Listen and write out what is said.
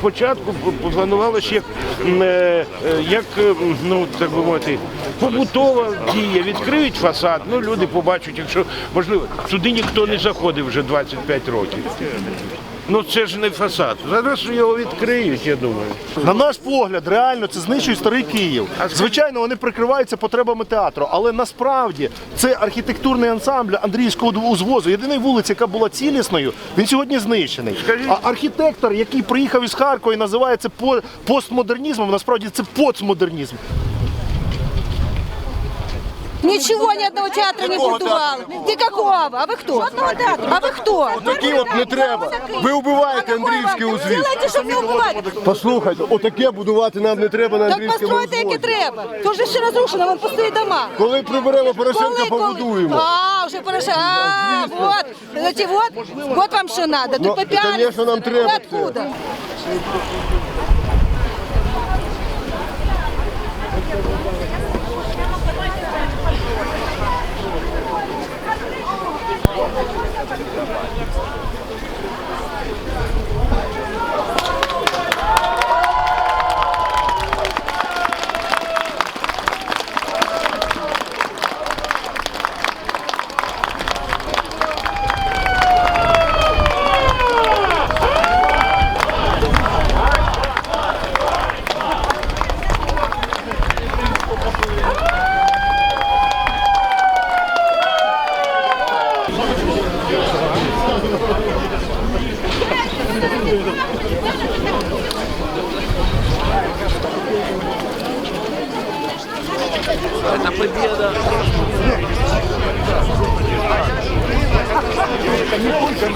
Спочатку планувалося е, е, як е, як ну так би мовити, побутова дія. Відкриють фасад, ну люди побачать, якщо можливо, сюди ніхто не заходив вже 25 років. Ну це ж не фасад. Зараз його відкриють, я думаю. На наш погляд, реально це знищує старий Київ. Звичайно, вони прикриваються потребами театру, але насправді це архітектурний ансамбль Андріївського узвозу. Єдина вулиця, яка була цілісною, він сьогодні знищений. Скажіть- А архітектор, який приїхав із Харкова і називає це по- постмодернізмом, насправді це поцмодернізм. Ничего, ни одного театра не будували. Никакого. А вы кто? А вы кто? Такі от не треба. Ви вбиваєте Андріївський узвіз. Делайте, щоб не вбивати. Послухайте, отаке будувати нам не треба на Так Андріївському постройте, яке узвозі. треба. То вже все розрушено, вон пусті дома. Коли приберемо Порошенка, Коли, коли? побудуємо. А, вже Порошенко. А, вот. Знаете, вот, вот вам що надо. Ну, Тут попиали. конечно, нам треба Вы це. откуда? Это победа. Это не только